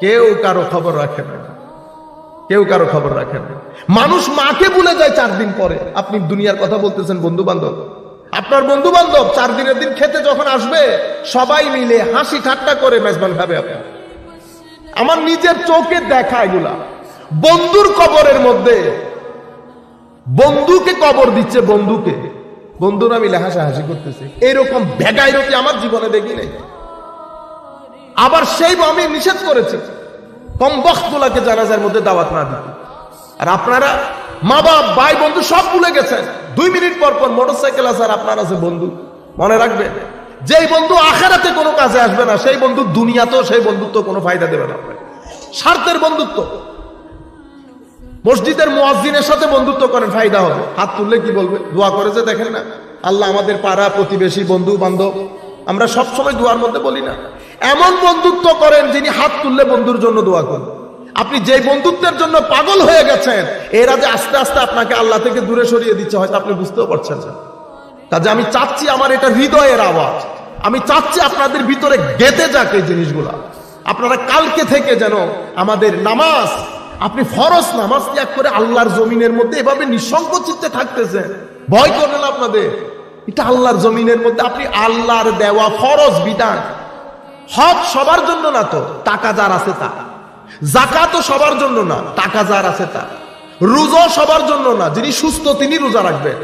কেউ কারও খবর রাখে না। কেউ কারও খবর রাখে না। মানুষ মাকে ভুলে যায় চার দিন পরে। আপনি দুনিয়ার কথা বলতেছেন বন্ধু বান্ধব আপনার বন্ধু বান্ধব চার দিনের দিন খেতে যখন আসবে, সবাই মিলে হাসি ঠাট্টা করে মেজবান খাবে আপনার আমার নিজের চোখে দেখা এগুলা। বন্ধুর কবরের মধ্যে বন্ধুকে কবর দিচ্ছে বন্ধুকে। বন্ধুরা মিলে হাসাহাসি করতেছে। এরকম ভেগাইরতি আমার জীবনে দেখি নাই। আবার সেই আমি নিষেধ করেছি। কম বখগুলাকে জানাজার মধ্যে দাওয়াত না দিতে। আর আপনারা মা বাপ ভাই বন্ধু সব ভুলে গেছেন। দুই মিনিট পর পর মোটরসাইকেল আছে আর আপনার আছে বন্ধু। মনে রাখবেন যেই বন্ধু আখেরাতে কোনো কাজে আসবে না, সেই বন্ধু দুনিয়াতেও সেই বন্ধুত্ব কোনো ফায়দা দেবে না স্বার্থের বন্ধুত্ব। মসজিদের মুয়াজ্জিনের সাথে বন্ধুত্ব করেন, ফায়দা হবে। হাত তুললে কি বলবে? দোয়া করে যে দেখেন না, আল্লাহ আমাদের পাড়া, প্রতিবেশী বন্ধু বান্ধব আমরা সবসময় দোয়ার মধ্যে বলি না। এমন বন্ধুত্ব করেন যিনি হাত তুললে বন্ধুর জন্য দোয়া করেন। আপনি যে বন্ধুত্বের জন্য পাগল হয়ে গেছেন, এরা যে আস্তে আস্তে আপনাকে আল্লাহ থেকে দূরে সরিয়ে দিচ্ছে, হয়তো আপনি বুঝতেও পারছেন কাজে আমি চাচ্ছি আমার এটা হৃদয়ের আওয়াজ। আমি চাচ্ছি আপনাদের ভিতরে গেতে যাক এই জিনিসগুলা। আপনারা কালকে থেকে যেন আমাদের নামাজ, আপনি ফরজ নামাজ ত্যাগ করে আল্লাহর জমিনের মধ্যে এভাবে নিঃসঙ্গ চিত্তে থাকতেছেন। ভয় করেন আপনাদের। এটা আল্লাহর জমিনের মধ্যে আপনি আল্লাহর দেওয়া ফরজ বিধান। হক সবার জন্য না তো, টাকা যার আছে তা জাকা তো সবার জন্য না, টাকা যার আছে তা রোজা সবার জন্য না, যিনি সুস্থ তিনি রোজা রাখবেন।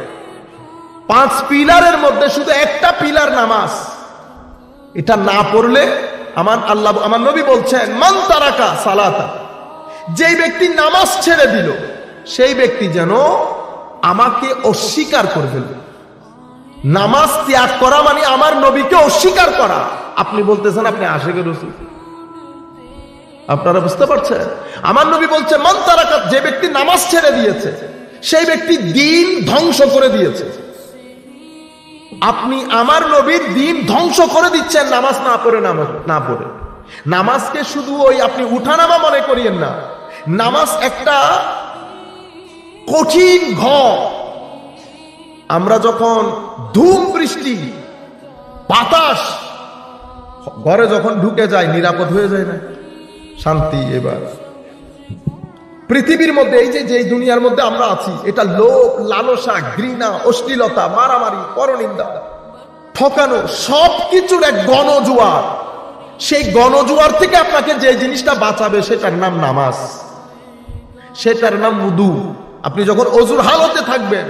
পাঁচ পিলারের মধ্যে শুধু একটা পিলার নামাজ। এটা না পড়লে আমার আল্লাহ, আমার নবী বলছেন, মান তারাকা সালাতা। যেই ব্যক্তি নামাজ ছেড়ে দিল, সেই ব্যক্তি যেন আমাকে অস্বীকার করে ফেলবে। নামাজ ত্যাগ করা মানে আমার নবীকে অস্বীকার করা। আপনি বলতেছেন আপনি আশেকে রসুল। আপনারা বুঝতে পারছেন? আমার নবী বলছে, মান তারাকা যে ব্যক্তি নামাজ ছেড়ে দিয়েছে, সেই ব্যক্তি দিন ধ্বংস করে দিয়েছে। আপনি আমার নবীর দিন ধ্বংস করে দিচ্ছেন, নামাজ না পড়ে, নামাজ না পড়ে। নামাজকে শুধু ওই আপনি উঠানামা মনে করিয়েন না। নামাজ একটা কঠিন ঘর। আমরা যখন ধূম বৃষ্টি বাতাস ঘরে যখন ঢুকে যায়, নিরাপদ হয়ে যায় না। শান্তি এবার। পৃথিবীর মধ্যে, এই যে যে দুনিয়ার মধ্যে আমরা আছি, এটা লোভ, লালসা, ঘৃণা, অশ্লীলতা, মারামারি, পরনিন্দা, ঠকানো সব কিছুর এক গণজুয়ার। সেই গণজুয়ার থেকে আপনাকে যে জিনিসটা বাঁচাবে, সেটার নাম নামাজ। সেটার নাম মুদু আপনি যখন অজুর হালতে থাকবেন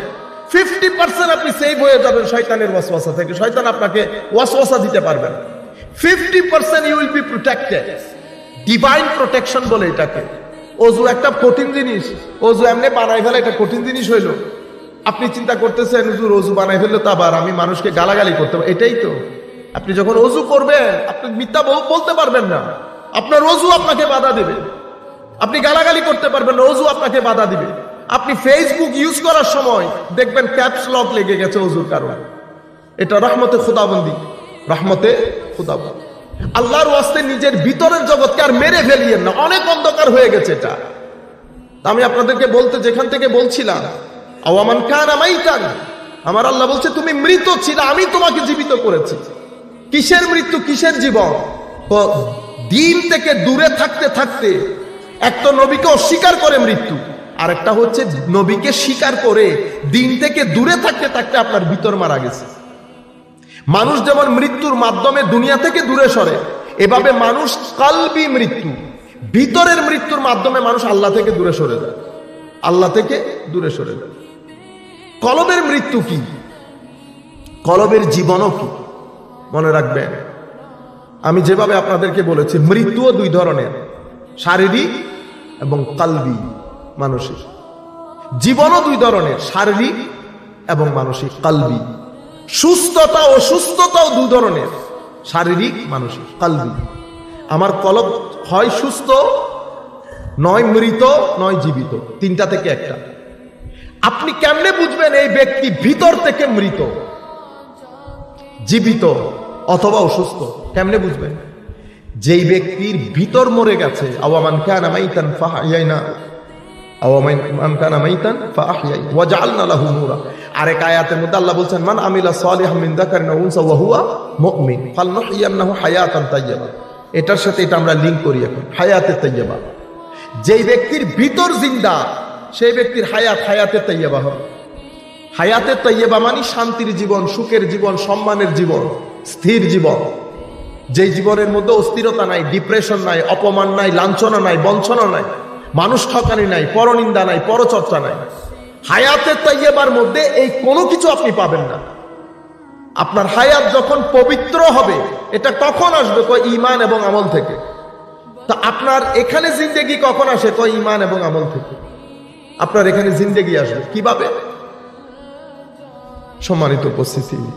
ফিফটি পার্সেন্ট আপনি সেভ হয়ে যাবেন শয়তানের ওয়াসওয়াসা থেকে। শয়তান আপনাকে ওয়াসওয়াসা দিতে পারবেন fifty percent you will be protected divine protection বলে এটাকে। অজু একটা কঠিন জিনিস। অজু এমনি বানাই ফেলে, এটা কঠিন জিনিস হইল। আপনি চিন্তা করতেছেন, হুজুর, অজু বানাই ফেলল তো আবার আমি মানুষকে গালাগালি করতে পারি এটাই তো। আপনি যখন অজু করবেন, আপনি মিথ্যা বল- বলতে পারবেন না। আপনার অজু আপনাকে বাধা দেবে। আপনি গালাগালি করতে পারবেন অজু আপনাকে বাধা দিবে। আপনি ফেসবুক ইউজ করার সময় দেখবেন ক্যাপস লক লেগে গেছে অজুর কারণে। এটা রহমতে খুদাবন্দি। রহমতে খুদাবন্দি আল্লাহর ওয়াস্তে নিজের ভিতরের জগৎকে আর মেরে ফেলিয়েন না। অনেক অন্ধকার হয়ে গেছে এটা। আমি আপনাদেরকে বলতে যেখান থেকে বলছিলাম, আওয়ামান খান আমাইতান আমার আল্লাহ বলছে, তুমি মৃত ছিল, আমি তোমাকে জীবিত করেছি। কিসের মৃত্যু? কিসের জীবন? দিন থেকে দূরে থাকতে থাকতে এক তো নবীকে অস্বীকার করে মৃত্যু আর একটা হচ্ছে নবীকে স্বীকার করে দিন থেকে দূরে থাকতে থাকতে আপনার ভিতর মারা গেছে। মানুষ যেমন মৃত্যুর মাধ্যমে দুনিয়া থেকে দূরে সরে, এভাবে মানুষ কালবি মৃত্যু। ভিতরের মৃত্যুর মাধ্যমে মানুষ আল্লাহ থেকে দূরে সরে যায়। আল্লাহ থেকে দূরে সরে যায়। কলবের মৃত্যু কি? কলবের জীবনও কি? মনে রাখবেন, আমি যেভাবে আপনাদেরকে বলেছি, মৃত্যুও দুই ধরনের, শারীরিক এবং কালবি মানসিক জীবনও দুই ধরনের, শারীরিক এবং মানসিক, কালবি। সুস্থতা ও সুস্থতাও দুই ধরনের। শারীরিক, মানসিক, কালবি। আমার কলব হয় সুস্থ, নয় মৃত, নয় জীবিত। তিনটা থেকে একটা। আপনি কেমনে বুঝবেন এই ব্যক্তি ভিতর থেকে মৃত? জীবিত অথবা অসুস্থ। কেমনে বুঝবেন? যেই ব্যক্তির ভিতর মরে গেছে, আওয়ামান আরেক আয়াতের মধ্যে আল্লাহ বলছেন, মান আমিলা সালিহাম মিন যাকারিন ওয়া উনসা ওয়া হুয়া মুমিন। ফালনুহইয়ান্নাহু হায়াতান তাইয়্যিবা। এটার সাথে এটা আমরা লিঙ্ক করি এখন, হায়াতে তৈয়বা যেই ব্যক্তির ভিতর জিন্দা, সেই ব্যক্তির হায়াত হায়াতে তৈয়বা হবে হায়াতে তৈয়বা মানে শান্তির জীবন, সুখের জীবন, সম্মানের জীবন, স্থির জীবন। যেই জীবনের মধ্যে অস্থিরতা নাই ডিপ্রেশন নাই, অপমান নাই, লাঞ্ছনা নাই, বঞ্চনা নাই, মানুষ ঠকানি নাই, পরনিন্দা নাই, পরচর্চা নাই। হায়াতে তৈয়বার মধ্যে এই কোনো কিছু আপনি পাবেন না। আপনার হায়াত যখন পবিত্র হবে, এটা কখন আসবে? কয় ইমান এবং আমল থেকে। তা আপনার এখানে জিন্দেগি কখন আসে? কয় ইমান এবং আমল থেকে। আপনার এখানে জিন্দেগি আসবে। কীভাবে? সম্মানিত উপস্থিতি।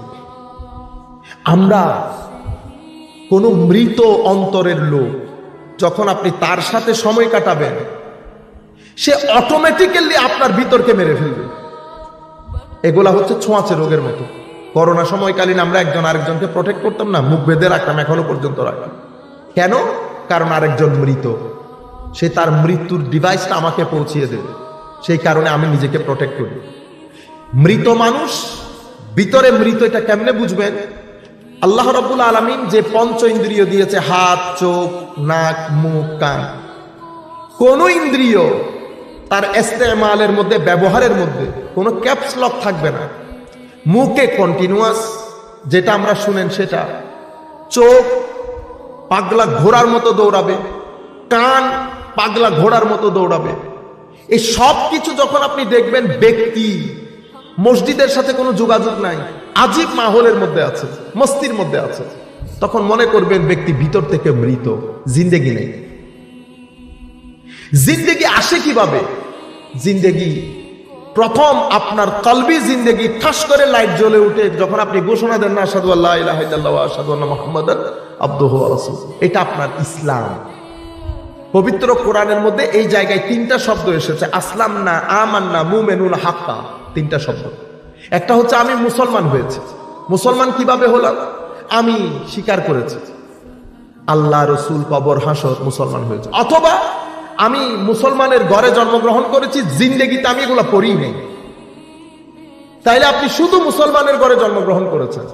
আমরা কোন মৃত অন্তরের লোক, যখন আপনি তার সাথে সময় কাটাবেন সে অটোমেটিক্যালি আপনার ভিতরকে মেরে ফেলবে। এগুলা হচ্ছে ছোঁয়াচে রোগের মতো। করোনা সময়কালীন আমরা একজন আরেকজনকে প্রোটেক্ট করতাম না, মুখ বেঁধে রাখতাম, এখনও পর্যন্ত রাখতাম। কেন? কারণ আরেকজন মৃত। সে তার মৃত্যুর ডিভাইসটা আমাকে পৌঁছিয়ে দেবে। সেই কারণে আমি নিজেকে প্রোটেক্ট করি। মৃত মানুষ, ভিতরে মৃত এটা কেমনে বুঝবেন? আল্লাহ রব্বুল আলমিন যে পঞ্চ ইন্দ্রিয় দিয়েছে, হাত, চোখ, নাক, মুখ, কান। কোন ইন্দ্রিয় তার এস্তেমালের মধ্যে, ব্যবহারের মধ্যে কোনো ক্যাপস লক থাকবে না। মুখে কন্টিনিউয়াস যেটা আমরা শুনেন সেটা। চোখ পাগলা ঘোড়ার মতো দৌড়াবে, কান পাগলা ঘোড়ার মতো দৌড়াবে। এই সব কিছু যখন আপনি দেখবেন, ব্যক্তি, মসজিদের সাথে কোনো যোগাযোগ নাই, আজীব মাহলের মধ্যে আছে, মস্তির মধ্যে আছে। তখন মনে করবেন ব্যক্তি ভিতর থেকে মৃত, জিন্দেগি নেই। জিন্দেগি আসে কীভাবে? জিন্দেগি। প্রথম আপনার কলবি জিন্দেগি, ঠাস করে লাইট জ্বলে উঠে যখন আপনি ঘোষণা দেন না আল্লাহ এটা আপনার ইসলাম। পবিত্র কোরআনের মধ্যে এই জায়গায় তিনটা শব্দ এসেছে আসলাম না আমান্না মুমেনুল হাক্কা। তিনটা শব্দ। একটা হচ্ছে, আমি মুসলমান হয়েছে। মুসলমান কীভাবে হলাম? আমি স্বীকার করেছি। আল্লাহ রসুল কবর হাসর মুসলমান হয়েছে। অথবা আমি মুসলমানের ঘরে জন্মগ্রহণ করেছি, জিন্দেগিতে আমি এগুলো পড়ি নেই। তাইলে আপনি শুধু মুসলমানের ঘরে জন্মগ্রহণ করেছেন।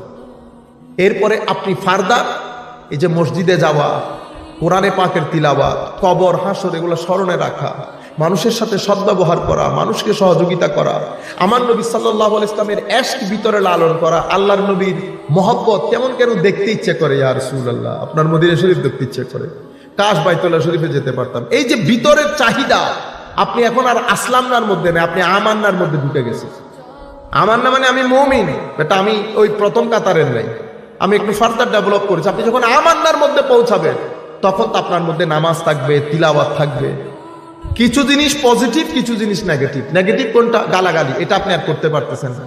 এরপরে আপনি ফারদার, এই যে মসজিদে যাওয়া, কোরআনে পাকের তিলাবাত কবর, হাসর, এগুলো স্মরণে রাখা, মানুষের সাথে সদ্ব্যবহার করা, মানুষকে সহযোগিতা করা, আমার নবী সাল্লাহ ইসলামের এস্ক ভিতরে লালন করা, আল্লাহর নবীর মহব্বত কেমন কেন দেখতে ইচ্ছে করে ইয়ার আল্লাহ আপনার মদিনা শরীফ দেখতে ইচ্ছে করে। কাশ বাইতুল্লাহ শরীফে যেতে পারতাম। এই যে ভিতরের চাহিদা, আপনি এখন আর আসলামনার মধ্যে নেই, আপনি আমান্নার মধ্যে ঢুকে গেছেন। আমার না মানে আমি মমিন, এটা আমি ওই প্রথম কাতারের নাই আমি একটু ফার্দার ডেভেলপ করেছি। আপনি যখন আমান্নার মধ্যে পৌঁছাবেন, তখন তো আপনার মধ্যে নামাজ থাকবে, তিলাওয়াত থাকবে। কিছু জিনিস পজিটিভ কিছু জিনিস নেগেটিভ নেগেটিভ কোনটা? গালাগালি। এটা আপনি আর করতে পারতেছেন না।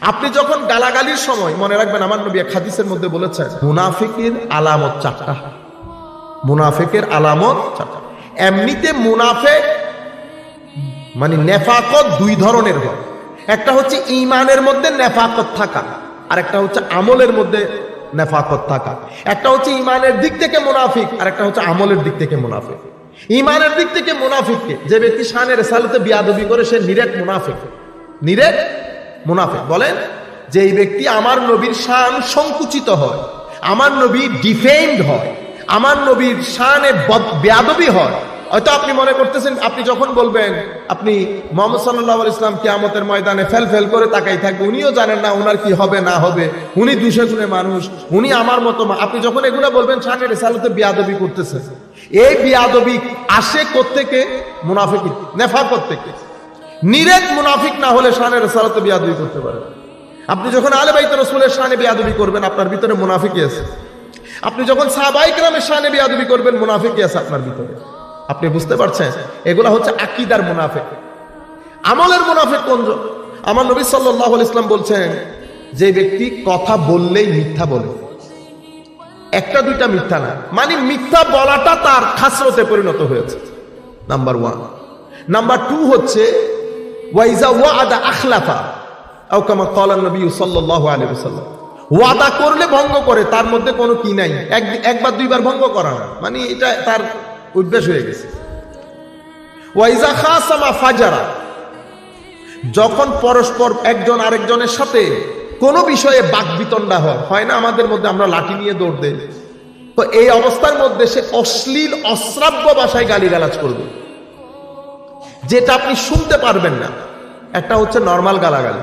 আপনি যখন গালাগালির সময়, মনে রাখবেন, আমার নবী এক হাদিসের মধ্যে বলেছেন মুনাফিকের আলামত চারটা মুনাফেকের আলামত এমনিতে মুনাফেক মানে নেফাকত দুই ধরনের হয়। একটা হচ্ছে ইমানের মধ্যে নেফাকত থাকা আর একটা হচ্ছে আমলের মধ্যে নেফাকত থাকা। একটা হচ্ছে ইমানের দিক থেকে মুনাফিক আর একটা হচ্ছে আমলের দিক থেকে মুনাফিক। ইমানের দিক থেকে মুনাফিককে যে ব্যক্তি শানের সালতে বিয়াদবি করে, সে নিরেট মুনাফিক। নিরেট মুনাফিক। বলেন যে এই ব্যক্তি আমার নবীর শান সংকুচিত হয়, আমার নবী ডিফেন্ড হয় আমার নবীর শানে বেয়াদবি হয়। হয়তো আপনি মনে করতেছেন, আপনি যখন বলবেন, আপনি মোহাম্মদ সাল্লাহ ইসলাম কিয়ামতের ময়দানে ফেল ফেল করে তাকাই থাকবে, উনিও জানেন না ওনার কি হবে, না হবে। উনি দুশো গুণে মানুষ, উনি আমার মতো আপনি যখন এগুলো বলবেন, শানে রেসালতে বিয়াদবি করতেছেন। এই বিয়াদবি আসে কোত্থেকে? মুনাফিক নেফা থেকে নিরেট মুনাফিক না হলে শানে রেসালতে বিয়াদবি করতে পারে। আপনি যখন আলে বাইত রসুলের শানে বিয়াদবি করবেন, আপনার ভিতরে মুনাফিকই আছে। আপনি যখন সাহবাইক রামের শানে বিয়াদবি করবেন মুনাফিকই আছে আপনার ভিতরে। আপনি বুঝতে পারছেন? এগুলা হচ্ছে আকিদার মুনাফেক। আমলের মুনাফেক কোন আমার নবী সাল্লাহ ইসলাম বলছেন, যে ব্যক্তি কথা বললেই মিথ্যা বলে। একটা, দুইটা মিথ্যা না। মানে মিথ্যা বলাটা তার খাসরতে পরিণত হয়েছে। নাম্বার ওয়ান নাম্বার টু হচ্ছে, ওয়াইজা ওয়া আদা আখলাফা আউকামা কলান নবী সাল্লাহ আলী সাল্লাম ওয়াদা করলে ভঙ্গ করে, তার মধ্যে কোনো কি নাই। একবার, দুইবার ভঙ্গ করা না মানে এটা তার অভ্যাস হয়ে গেছে। ওয়াইজা খাসামা ফাজারা। যখন পরস্পর একজন আরেকজনের সাথে কোনো বিষয়ে বাক বাকবিতণ্ডা হয় হয় না আমাদের মধ্যে আমরা লাঠি নিয়ে দৌড় দেই। তো এই অবস্থার মধ্যে সে অশ্লীল, অশ্রাব্য ভাষায় গালিগালাজ করবে। যেটা আপনি শুনতে পারবেন না। একটা হচ্ছে নর্মাল গালাগালি।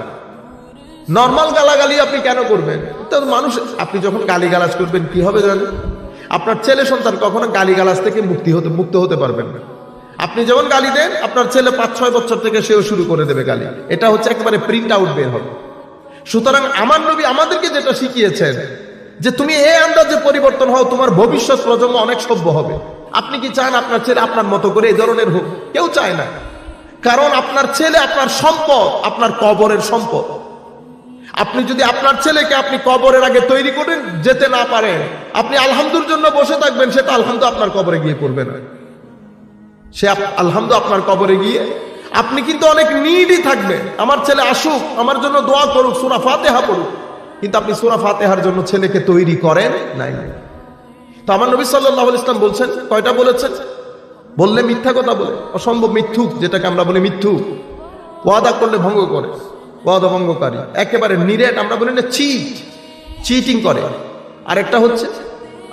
নর্মাল গালাগালি আপনি কেন করবেন? তো মানুষ, আপনি যখন গালিগালাজ করবেন, কি হবে জানেন? আপনার ছেলে সন্তান কখনো গালিগালাজ থেকে মুক্তি হতে, মুক্ত হতে পারবেন না। আপনি যেমন গালি দেন, আপনার ছেলে পাঁচ, ছয় বছর থেকে সেও শুরু করে দেবে গালি। এটা হচ্ছে একেবারে প্রিন্ট আউট বের হবে। সুতরাং আমার নবী আমাদেরকে যেটা শিখিয়েছেন, যে তুমি এই আন্দাজে পরিবর্তন হও, তোমার ভবিষ্যৎ প্রজন্ম অনেক সভ্য হবে। আপনি কি চান আপনার ছেলে আপনার মতো করে এই ধরনের হোক? কেউ চায় না। কারণ আপনার ছেলে আপনার সম্পদ, আপনার কবরের সম্পদ। আপনি যদি আপনার ছেলেকে আপনি কবরের আগে তৈরি করেন, যেতে না পারেন আপনি আলহামদুর জন্য বসে থাকবেন, সেটা আলহামদু আপনার কবরে গিয়ে পড়বে না। সে আলহামদু আপনার কবরে গিয়ে, আপনি কিন্তু অনেক নিডই থাকবে। আমার ছেলে আসুক, আমার জন্য দোয়া করুক, সুরা ফাতেহা পড়ুক। কিন্তু আপনি সুরা ফাতেহার জন্য ছেলেকে তৈরি করেন? নাই তো আমার নবী সাল্লাহ ইসলাম বলছেন, কয়টা বলেছেন? বললে মিথ্যা কথা বলে, অসম্ভব মিথ্যুক, যেটাকে আমরা বলি মিথ্যুক। ওয়াদা করলে ভঙ্গ করে। ওয়াদা ভঙ্গকারী একেবারে নিরেট, আমরা বলি না চিট চিটিং করে। আরেকটা হচ্ছে,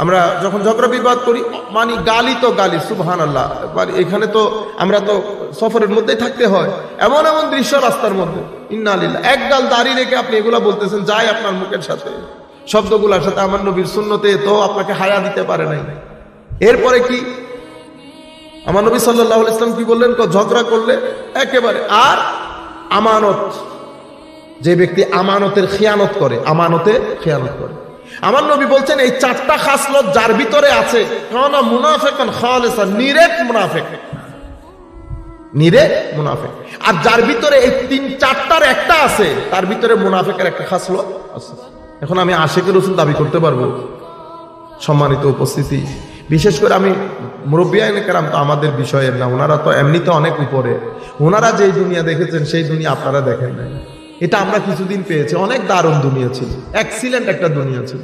আমরা যখন ঝগড়া বিবাদ করি মানে গালি তো গালি সুবহান আল্লাহ এবার এখানে তো আমরা তো সফরের মধ্যেই থাকতে হয়। এমন এমন দৃশ্য রাস্তার মধ্যে। ইন্না আলিল্লাহ এক গাল দাঁড়িয়ে রেখে আপনি এগুলা বলতেছেন, যাই আপনার মুখের সাথে। শব্দগুলোর সাথে আমার নবীর শূন্যতে তো আপনাকে হায়া দিতে পারে নাই। এরপরে কি? আমার নবী সাল্লাহ ইসলাম কি বললেন? ঝগড়া করলে একেবারে, আর আমানত যে ব্যক্তি আমানতের খেয়ানত করে, আমানতে খেয়ানত করে। আমার নবী বলছেন, এই চারটা খাসলত যার ভিতরে আছে মুনাফেক। নিরে মুনাফেক। আর যার ভিতরে এই তিন চারটার একটা আছে, তার ভিতরে মুনাফেকের একটা খাসলত আছে। এখন আমি আশেকের রসুল দাবি করতে পারব। সম্মানিত উপস্থিতি। বিশেষ করে আমি মুরব্বিয়াইন কেরাম, তো আমাদের বিষয়ের না, ওনারা তো এমনিতে অনেক উপরে। ওনারা যেই দুনিয়া দেখেছেন, সেই দুনিয়া আপনারা দেখেন নাই। এটা আমরা কিছুদিন পেয়েছি, অনেক দারুণ দুনিয়া ছিল এক্সিলেন্ট একটা দুনিয়া ছিল।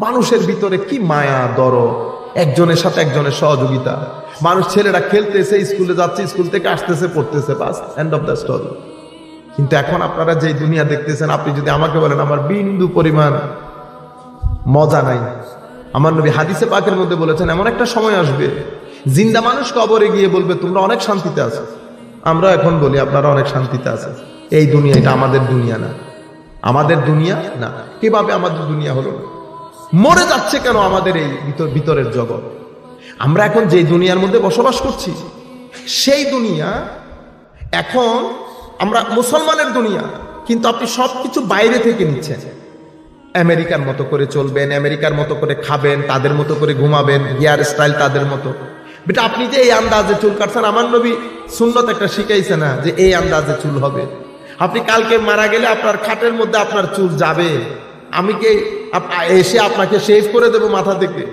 মানুষের ভিতরে কি মায়া দর একজনের সাথে একজনের সহযোগিতা। মানুষ ছেলেরা খেলতেছে, স্কুলে যাচ্ছে, স্কুল থেকে আসতেছে, পড়তেছে, বাস এন্ড অফ দ্য স্টোরি কিন্তু এখন আপনারা যেই দুনিয়া দেখতেছেন, আপনি যদি আমাকে বলেন, আমার বিন্দু পরিমাণ মজা নাই। আমার নবী হাদিসে পাকের মধ্যে বলেছেন, এমন একটা সময় আসবে, জিন্দা মানুষ কবরে গিয়ে বলবে, তোমরা অনেক শান্তিতে আছো। আমরা এখন বলি, আপনারা অনেক শান্তিতে আছে এই দুনিয়া, এটা আমাদের দুনিয়া না। আমাদের দুনিয়া না। কীভাবে আমাদের দুনিয়া হলো না? মরে যাচ্ছে কেন আমাদের এই ভিতর, ভিতরের জগৎ? আমরা এখন যে দুনিয়ার মধ্যে বসবাস করছি, সেই দুনিয়া এখন আমরা মুসলমানের দুনিয়া, কিন্তু আপনি সবকিছু বাইরে থেকে নিচ্ছেন। আমেরিকার মতো করে চলবেন, আমেরিকার মতো করে খাবেন, তাদের মতো করে ঘুমাবেন, হেয়ার স্টাইল তাদের মতো। বেটা, আপনি যে এই আন্দাজে চুল কাটছেন, আমার নবী সুন্নত একটা শিখাইছে না যে এই আন্দাজে চুল হবে। আপনি কালকে মারা গেলে আপনার খাটের মধ্যে আপনার চুল যাবে। আমি কি এসে আপনাকে শেভ করে দেবো মাথা থেকে?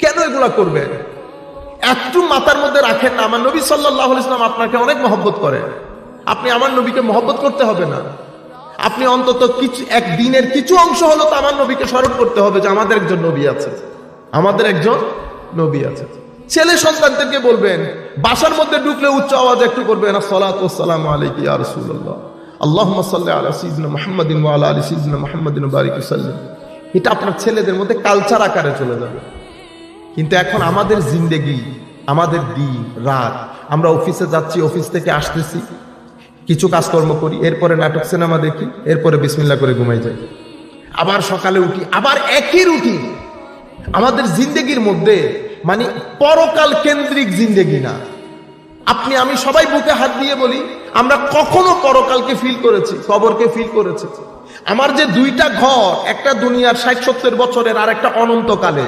কেন এগুলা করবেন? একটু মাথার মধ্যে রাখেন না। আমার নবী সাল্লাহ ইসলাম আপনাকে অনেক মহব্বত করে আপনি আমার নবীকে মহব্বত করতে হবে না। আপনি অন্তত কিছু এক দিনের কিছু অংশ হলো তো আমার নবীকে স্মরণ করতে হবে যে আমাদের একজন নবী আছে। আমাদের একজন নবী আছে। ছেলে সন্তানদেরকে বলবেন, বাসার মধ্যে ঢুকলে উচ্চ আওয়াজ একটু করবেন সালাত সালাম আলাইকি ইয়া রাসূলুল্লাহ। আল্লাহুম্মা সাল্লি আলা সাইয়্যিদিনা মুহাম্মাদিন ওয়া আলা সাইয়্যিদিনা মুহাম্মাদিন বারিক সাল্লাম এটা আপনার ছেলেদের মধ্যে কালচার আকারে চলে যাবে। কিন্তু এখন আমাদের জিন্দেগি, আমাদের দিন, রাত, আমরা অফিসে যাচ্ছি, অফিস থেকে আসতেছি, কিছু কাজকর্ম করি, এরপরে নাটক, সিনেমা দেখি, এরপরে বিসমিল্লা করে ঘুমাই যাই। আবার সকালে উঠি, আবার একই রুটি আমাদের জিন্দেগির মধ্যে মানে পরকাল কেন্দ্রিক জিন্দেগি না। আপনি, আমি সবাই বুকে হাত দিয়ে বলি, আমরা কখনো পরকালকে ফিল করেছি, কবরকে ফিল করেছি। আমার যে দুইটা ঘর, একটা দুনিয়ার ষাট সত্তর বছরের আর একটা অনন্তকালে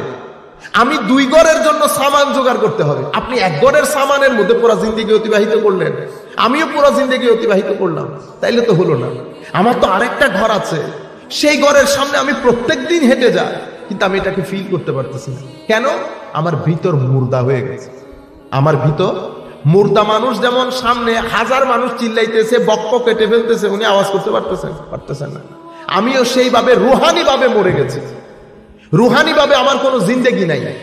আমি দুই গড়ের জন্য সামান জোগাড় করতে হবে। আপনি এক গড়ের সামানের মধ্যে পুরো জিন্দগি অতিবাহিত করলেন। আমিও পুরো জিন্দগি অতিবাহিত করলাম। তাইলে তো হলো না। আমার তো আরেকটা ঘর আছে। সেই ঘরের সামনে আমি প্রত্যেক দিন হেঁটে যাই, কিন্তু আমি এটাকে ফিল করতে পারতেছি না। কেন? আমার ভিতর মুর্দা হয়ে গেছে। আমার ভিতর মুর্দা মানুষ যেমন সামনে হাজার মানুষ চিল্লাইতেছে, বক্ক কেটে ফেলতেছে, উনি আওয়াজ করতে পারতেছেন? পারতেছেন না। আমিও সেইভাবে রুহানি ভাবে মরে গেছি। রুহানি ভাবে আমার কোনো জিন্দেগি নাই।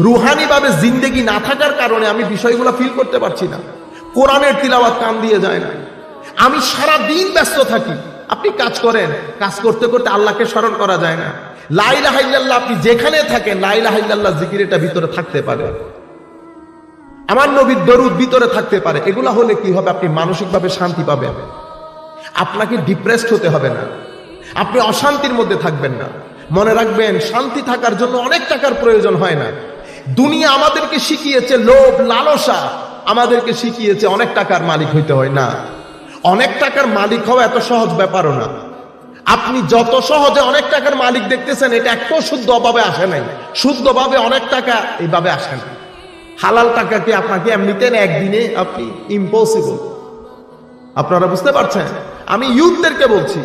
রুহানি ভাবে জিন্দেগি না থাকার কারণে আমি বিষয়গুলো ফিল করতে পারছি না। কোরআনের তিলাওয়াত কান দিয়ে যায় না। আমি সারা দিন ব্যস্ত থাকি। আপনি কাজ করেন, কাজ করতে করতে আল্লাহকে স্মরণ করা যায় না। লাইলা হাইল্লাল্লাহ আপনি যেখানে থাকেন লাইলা হাইল্লাল্লাহ জিকির এটা ভিতরে থাকতে পারে। আমার নবীর দরুদ ভিতরে থাকতে পারে। এগুলা হলে কি হবে? আপনি মানসিকভাবে শান্তি পাবেন। আপনাকে ডিপ্রেসড হতে হবে না। আপনি অশান্তির মধ্যে থাকবেন না। মনে রাখবেন, শান্তি থাকার জন্য অনেক টাকার প্রয়োজন হয় না। দুনিয়া আমাদেরকে শিখিয়েছে লোভ, লালসা। আমাদেরকে শিখিয়েছে অনেক টাকার মালিক হইতে হয় না। অনেক টাকার মালিক হওয়া এত সহজ ব্যাপারও না। আপনি যত সহজে অনেক টাকার মালিক দেখতেছেন, এটা একটু শুদ্ধভাবে আসে নাই। শুদ্ধভাবে অনেক টাকা এইভাবে আসে না। হালাল টাকা কি আপনাকে এমনিতে একদিনে? আপনি ইম্পসিবল আপনারা বুঝতে পারছেন? আমি ইউথদেরকে বলছি,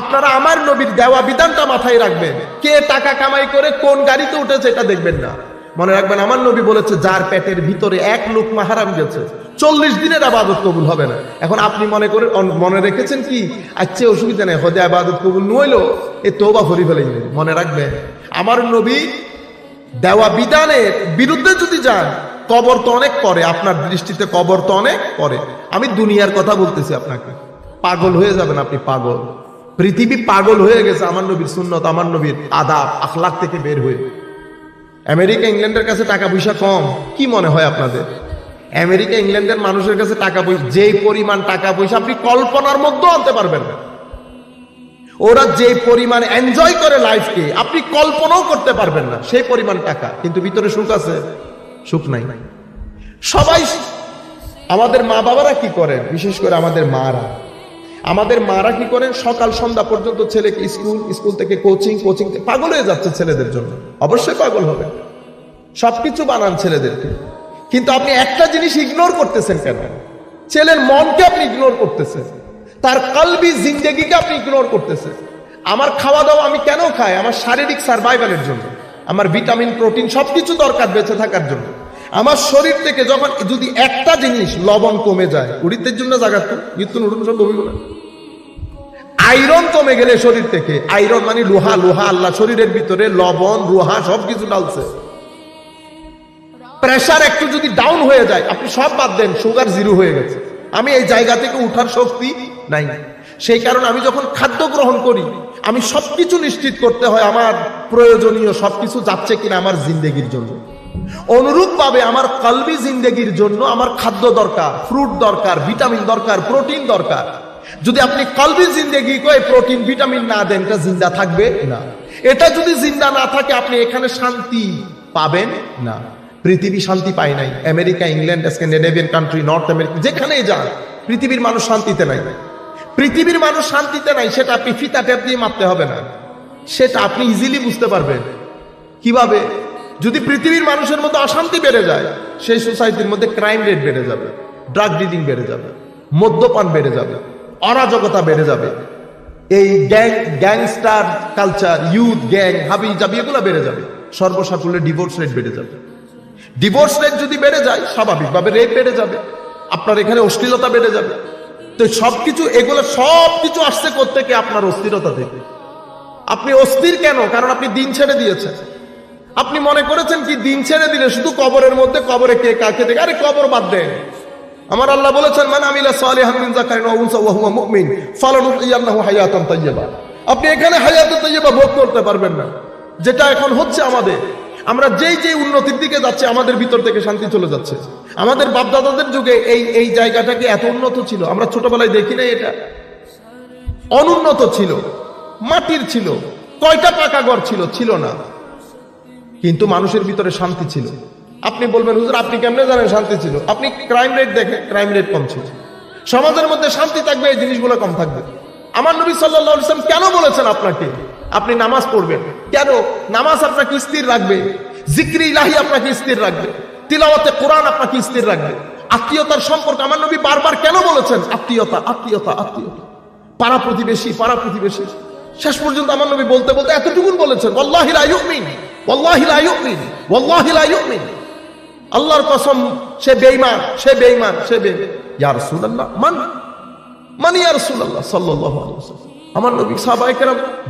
আপনারা আমার নবীর দেওয়া বিধানটা মাথায় রাখবেন। কে টাকা কামাই করে কোন গাড়িতে উঠেছে এটা দেখবেন না। মনে রাখবেন, আমার নবী বলেছে, যার পেটের ভিতরে এক লোক মাহারাম গেছে, চল্লিশ দিনের আবাদত কবুল হবে না। এখন আপনি মনে করে মনে রেখেছেন কি? আচ্ছা অসুবিধা নেই, হদে আবাদত কবুল নইলো এ তোবা ভরি ফেলে মনে রাখবেন, আমার নবী দেওয়া বিধানের বিরুদ্ধে যদি যান কবর তো অনেক পরে, আপনার দৃষ্টিতে কবর তো অনেক পরে। আমি দুনিয়ার কথা বলতেছি আপনাকে। পাগল হয়ে যাবেন আপনি, পাগল। পৃথিবী পাগল হয়ে গেছে, আমার নবীর সুন্নত, আমার নবীর আদাব, আখলাক থেকে বের হয়ে। আমেরিকা, ইংল্যান্ডের কাছে টাকা পয়সা কম, কি মনে হয় আপনাদের? আমেরিকা, ইংল্যান্ডের মানুষের কাছে টাকা পয়সা, যেই পরিমাণ টাকা পয়সা আপনি কল্পনার মধ্যেও আনতে পারবেন না। ওরা যে পরিমাণ এনজয় করে লাইফকে আপনি কল্পনাও করতে পারবেন না, সেই পরিমাণ টাকা। কিন্তু ভিতরে সুখ আছে? সুখ নাই। সবাই আমাদের মা বাবারা কি করেন? বিশেষ করে আমাদের মারা। আমাদের মারা কি করেন? সকাল সন্ধ্যা পর্যন্ত ছেলেকে স্কুল স্কুল থেকে কোচিং কোচিং পাগল হয়ে যাচ্ছে ছেলেদের জন্য। অবশ্যই পাগল হবে। সবকিছু বানান ছেলেদেরকে। কিন্তু আপনি একটা জিনিস ইগনোর করতেছেন কেন? ছেলের মনকে আপনি ইগনোর করতেছেন। তার কালবি জিন্দেগিকে আপনি ইগনোর করতেছেন। আমার খাওয়া দাওয়া আমি কেন খাই? আমার শারীরিক সার্ভাইভালের জন্য। আমার ভিটামিন, প্রোটিন সবকিছু দরকার বেঁচে থাকার জন্য। আমার শরীর থেকে যখন যদি একটা জিনিস লবণ কমে যায় উড়িতের জন্য জায়গা তো মৃত্যু উড়ুন সব বলে। আয়রন কমে গেলে শরীর থেকে, আয়রন মানে লোহা লোহা আল্লাহ শরীরের ভিতরে লবণ লোহা সবকিছু ডালছে প্রেশার একটু যদি ডাউন হয়ে যায়, আপনি সব বাদ দেন, সুগার জিরো হয়ে গেছে। আমি এই জায়গা থেকে উঠার শক্তি নাই। সেই কারণে আমি যখন খাদ্য গ্রহণ করি আমি সবকিছু নিশ্চিত করতে হয় আমার প্রয়োজনীয় সবকিছু যাচ্ছে কিনা আমার জিন্দেগির জন্য। অনুরূপ ভাবে আমার কালবি জিন্দেগির জন্য আমার খাদ্য দরকার ফ্রুট দরকার ভিটামিন দরকার প্রোটিন দরকার। যদি আপনি কলবি জিন্দেগি কয়ে প্রোটিন ভিটামিন না দেন, এটা জিন্দা থাকবে? না। এটা যদি জিন্দা না থাকে, আপনি এখানে শান্তি পাবেন? না। পৃথিবী শান্তি পায় নাই। America, England, Scandinavian country North America যেখানেই যান, পৃথিবীর মানুষ শান্তিতে নাই। পৃথিবীর মানুষ শান্তিতে নাই, সেটা আপনি ফিতা ট্যাপ দিয়ে মাপতে হবে না। সেটা আপনি ইজিলি বুঝতে পারবেন। কীভাবে? যদি পৃথিবীর মানুষের মধ্যে অশান্তি বেড়ে যায়, সেই সোসাইটির মধ্যে ক্রাইম রেট বেড়ে যাবে ড্রাগ ডিলিং বেড়ে যাবে, মদ্যপান বেড়ে যাবে, অরাজকতা বেড়ে যাবে, এই gang gangster culture youth gang হাবি জাবি, এগুলো বেড়ে যাবে। সর্বসাকুল্যে ডিভোর্স রেট বেড়ে যাবে। ডিভোর্স রেট যদি বেড়ে যায়, স্বাভাবিকভাবে রেট বেড়ে যাবে। আপনার এখানে অশ্লীলতা বেড়ে যাবে। তো সবকিছু, এগুলো সবকিছু আসছে থেকে আপনার অস্থিরতা থেকে। আপনি অস্থির কেন? কারণ আপনি দিন ছেড়ে দিয়েছেন। আপনি মনে করেছেন কি, দিন ছেড়ে দিলে শুধু কবরের মধ্যে কবরে কে কাকে দেখে আরে কবর বাদ দেন। আমার আল্লাহ বলেছেন মানে আমিলা আপনি এখানে হায়াতুত তাইয়্যিবা ভোগ করতে পারবেন না। যেটা এখন হচ্ছে আমাদের। আমরা যেই যেই উন্নতির দিকে যাচ্ছে, আমাদের ভিতর থেকে শান্তি চলে যাচ্ছে। আমাদের বাপদাদাদের যুগে এই এই জায়গাটাকে এত উন্নত ছিল? আমরা ছোটবেলায় দেখি না এটা। অনুন্নত ছিল, মাটির ছিল, কয়টা পাকা ঘর ছিল ছিল না। কিন্তু মানুষের ভিতরে শান্তি ছিল। আপনি বলবেন, হুজুর, আপনি কেমনে জানেন শান্তি ছিল? আপনি ক্রাইম রেট দেখেন ক্রাইম রেট কম ছিল। সমাজের মধ্যে শান্তি থাকবে, এই জিনিসগুলো কম থাকবে। আমার নবী সাল্লাহ ইসলাম কেন বলেছেন আপনাকে? আপনি নামাজ পড়বেন। কেন? নামাজ আপনাকে স্থির রাখবে। জিক্রি ইলাহি আপনাকে স্থির রাখবে। তিলাওয়াতে কোরআন আপনাকে স্থির রাখবে। আত্মীয়তার সম্পর্ক আমার নবী বারবার কেন বলেছেন? আত্মীয়তা আত্মীয়তা আত্মীয়তা। পাড়া প্রতিবেশী পাড়া প্রতিবেশী। শেষ পর্যন্ত আমার নবী বলতে বলতে এতটুকুন বলেছেন আল্লাহর কসম, সে বেঈমান সে বেঈমান সে বেঈমান। ইয়া রাসূলুল্লাহ, মান মান ইয়া রাসূলুল্লাহ সাল্লাল্লাহু আমার নবী সাহাবায়ে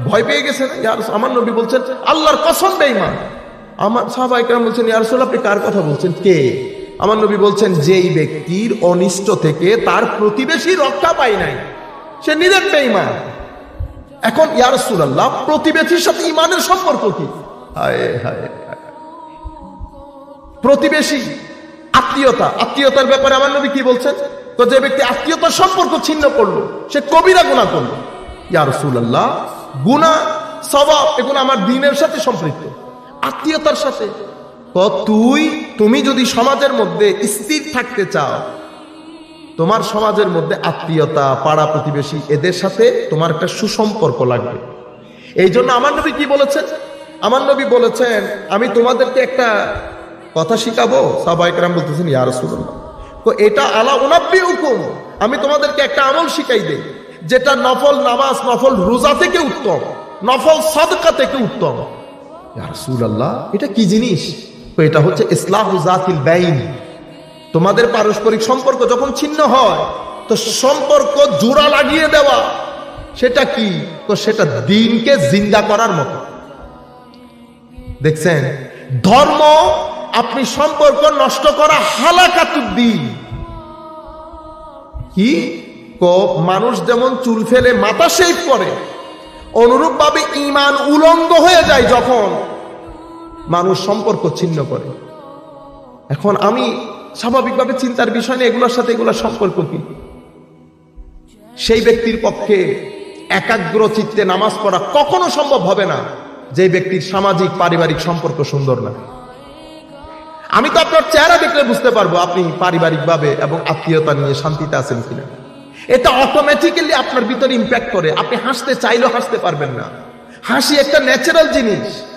ভয় পেয়ে গেছেন, ইয়া রাসূল, আমার নবী বলছেন, আল্লাহর কসম বেঈমান আমার সাহাবায়ে বলছেন, ইয়া রাসূল, আপনি কার কথা বলছেন? কে? আমার নবী বলছেন, যেই ব্যক্তির অনিষ্ট থেকে তার প্রতিবেশী রক্ষা পায় নাই, সে নিজের বেঈমান। এখন ইয়ার সুরাল্লাহ প্রতিবেশীর সাথে ইমানের সম্পর্ক কি। প্রতিবেশী, আত্মীয়তা, আত্মীয়তার ব্যাপারে আমার নবী কি বলছেন? তো যে ব্যক্তি আত্মীয়তার সম্পর্ক ছিন্ন করল, সে কবিরা গুণা করল। ইয়ার সুরাল্লাহ গুণা স্বভাব এগুলো আমার দিনের সাথে সম্পৃক্ত, আত্মীয়তার সাথে। তুই, তুমি যদি সমাজের মধ্যে স্থির থাকতে চাও, তোমার সমাজের মধ্যে আত্মীয়তা, পাড়া প্রতিবেশী, এদের সাথে তোমার একটা সুসম্পর্ক লাগবে। এই জন্য আমার নবী কি বলেছেন? আমার নবী বলেছেন, আমি তোমাদেরকে একটা কথা শিখাবো। সাবাইকরাম বলতেছেন ইয়ার তো এটা আলা উনাব্বি হুকুম আমি তোমাদেরকে একটা আমল শিখাই দেই। যেটা নফল নামাজ, নফল রোজা থেকে উত্তম, নফল সদকা থেকে উত্তম। আল্লাহ এটা কি জিনিস? এটা হচ্ছে ইসলাহ জাতিল বাইন। তোমাদের পারস্পরিক সম্পর্ক যখন ছিন্ন হয়, তো সম্পর্ক জোড়া লাগিয়ে দেওয়া, সেটা কি? তো সেটা দিনকে জিন্দা করার মতো। দেখছেন? ধর্ম, আপনি সম্পর্ক নষ্ট করা হালাকাতুদ্দিন কো? মানুষ যেমন চুল ফেলে মাথা শেভ করে অনুরূপ ভাবে ইমান উলঙ্গ হয়ে যায় যখন মানুষ সম্পর্ক ছিন্ন করে। এখন আমি স্বাভাবিকভাবে চিন্তার বিষয় নেই এগুলোর সাথে এগুলোর সম্পর্ক কি? সেই ব্যক্তির পক্ষে একাগ্র চিত্তে নামাজ পড়া কখনো সম্ভব হবে না যে ব্যক্তির সামাজিক, পারিবারিক সম্পর্ক সুন্দর না। আমি তো আপনার চেহারা দেখলে বুঝতে পারব আপনি পারিবারিকভাবে এবং আত্মীয়তা নিয়ে শান্তিতে আছেন কিনা। এটা অটোমেটিক্যালি আপনার ভিতরে ইম্প্যাক্ট করে। আপনি হাসতে চাইলেও হাসতে পারবেন না। হাসি একটা ন্যাচারাল জিনিস।